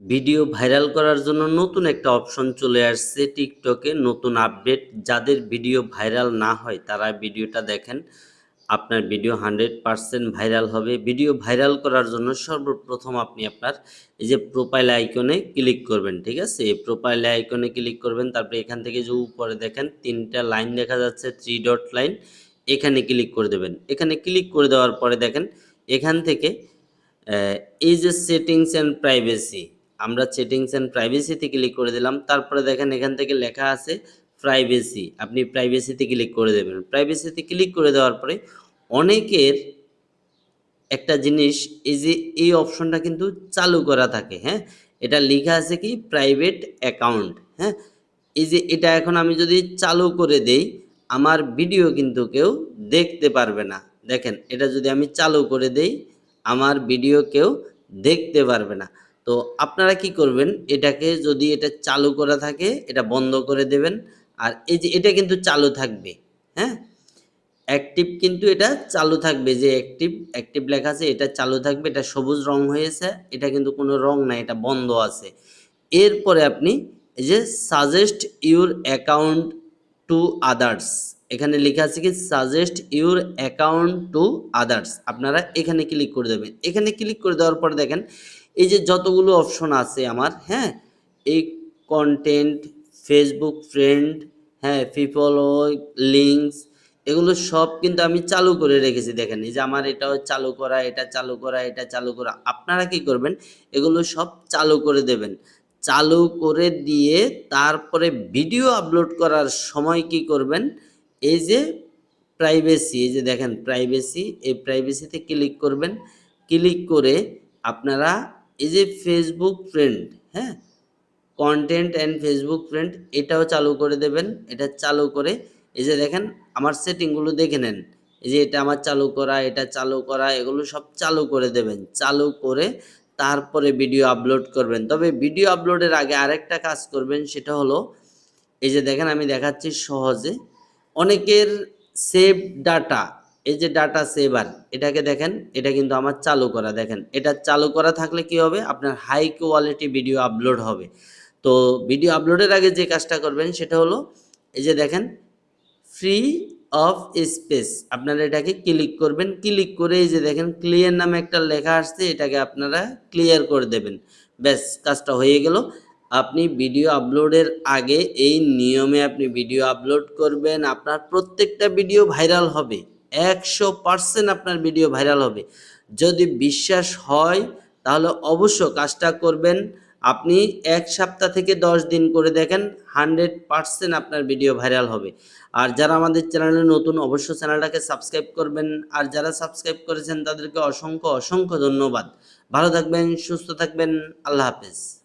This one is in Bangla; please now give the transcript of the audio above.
ভিডিও ভাইরাল করার জন্য নতুন একটা অপশন চলে আসছে টিকটকে, নতুন আপডেট। যাদের ভিডিও ভাইরাল না হয় তারা ভিডিওটা দেখেন। আপনার ভিডিও হান্ড্রেড পারসেন্ট ভাইরাল হবে। ভিডিও ভাইরাল করার জন্য সর্বপ্রথম আপনি আপনার এই যে প্রোফাইল আইকনে ক্লিক করবেন, ঠিক আছে? এই প্রোফাইল আইকনে ক্লিক করবেন, তারপরে এখান থেকে যে উপরে দেখেন তিনটা লাইন দেখা যাচ্ছে থ্রি ডট লাইন এখানে ক্লিক করে দেবেন। এখানে ক্লিক করে দেওয়ার পরে দেখেন এখান থেকে এই যে সেটিংস অ্যান্ড প্রাইভেসি আমরা সেটিংস অ্যান্ড প্রাইভেসিতে ক্লিক করে দিলাম, তারপরে দেখেন এখান থেকে লেখা আছে প্রাইভেসি আপনি প্রাইভেসিতে ক্লিক করে দেবেন। প্রাইভেসিতে ক্লিক করে দেওয়ার পরে অনেকের একটা জিনিস, এই যে, এই অপশনটা কিন্তু চালু করা থাকে হ্যাঁ? এটা লেখা আছে কি? প্রাইভেট অ্যাকাউন্ট হ্যাঁ? এই যে, এটা এখন আমি যদি চালু করে দেই, আমার ভিডিও কিন্তু কেউ দেখতে পারবে না। দেখেন, এটা যদি আমি চালু করে দেই, আমার ভিডিও কেউ দেখতে পারবে না। তো আপনারা কি করবেন? এটাকে যদি এটা চালু করা থাকে, এটা বন্ধ করে দেবেন। আর এই যে এটা কিন্তু চালু থাকবে হ্যাঁ? অ্যাক্টিভ কিন্তু এটা চালু থাকবে, যে অ্যাক্টিভ অ্যাক্টিভ লেখা আছে, এটা চালু থাকবে, এটা সবুজ রং হয়েছে, এটা কিন্তু কোনো রং নাই, এটা বন্ধ আছে। এরপরে আপনি এই যে suggest your account to others এখানে লেখা আছে কি suggest your account to others আপনারা এখানে ক্লিক করে দেবেন। এখানে ক্লিক করে দেওয়ার পর দেখেন এই যে যতগুলো অপশন আছে আমার হ্যাঁ এই কন্টেন্ট ফেসবুক ফ্রেন্ড হ্যাঁ পিপল লিঙ্কস এগুলো সব কিন্তু আমি চালু করে রেখেছি, দেখেন, এই যে আমার এটাও চালু করা, এটা চালু করা, এটা চালু করা, আপনারা কি করবেন, এগুলো সব চালু করে দেবেন। চালু করে দিয়ে তারপরে ভিডিও আপলোড করার সময় কি করবেন, এই যে প্রাইভেসি এই যে দেখেন প্রাইভেসি এই প্রাইভেসিতে ক্লিক করবেন। ক্লিক করে আপনারা এই যে ফেসবুক ফ্রেন্ড হ্যাঁ? কন্টেন্ট অ্যান্ড ফেসবুক ফ্রেন্ড এটাও চালু করে দেবেন, এটা চালু করে, এই যে দেখেন, আমার সেটিংগুলো দেখে নেন, এই যে এটা আমার চালু করা, এটা চালু করা, এগুলো সব চালু করে দেবেন, চালু করে তারপরে ভিডিও আপলোড করবেন। তবে ভিডিও আপলোডের আগে আরেকটা কাজ করবেন, সেটা হলো, এই যে দেখেন, আমি দেখাচ্ছি সহজে, অনেকের সেভ ডাটা এই যে ডাটা সেভার এটাকে দেখেন, এটা কিন্তু আমার চালু করা। দেখেন, এটা চালু করা থাকলে কি হবে? আপনার হাই কোয়ালিটি ভিডিও আপলোড হবে। তো ভিডিও আপলোডের আগে যে কাজটা করবেন, সেটা হলো, এই যে দেখেন ফ্রি অফ স্পেস আপনারা এটাকে ক্লিক করবেন। ক্লিক করে এই যে দেখেন ক্লিয়ার নামে একটা লেখা আসছে, এটাকে আপনারা ক্লিয়ার করে দেবেন। ব্যাস, কাজটা হয়ে গেল। আপনি ভিডিও আপলোডের আগে এই নিয়মে আপনি ভিডিও আপলোড করবেন। আপনার প্রত্যেকটা ভিডিও ভাইরাল হবে। একশো পার্সেন্ট আপনার ভিডিও ভাইরাল হবে। যদি বিশ্বাস হয়, তাহলে অবশ্য কাজটা করবেন। আপনি এক সপ্তাহ থেকে দশ দিন করে দেখেন, হান্ড্রেড পার্সেন্ট আপনার ভিডিও ভাইরাল হবে। আর যারা আমাদের চ্যানেলে নতুন অবশ্য চ্যানেলটাকে সাবস্ক্রাইব করবেন। আর যারা সাবস্ক্রাইব করেছেন, তাদেরকে অসংখ্য অসংখ্য ধন্যবাদ। ভালো থাকবেন, সুস্থ থাকবেন। আল্লাহ হাফেজ।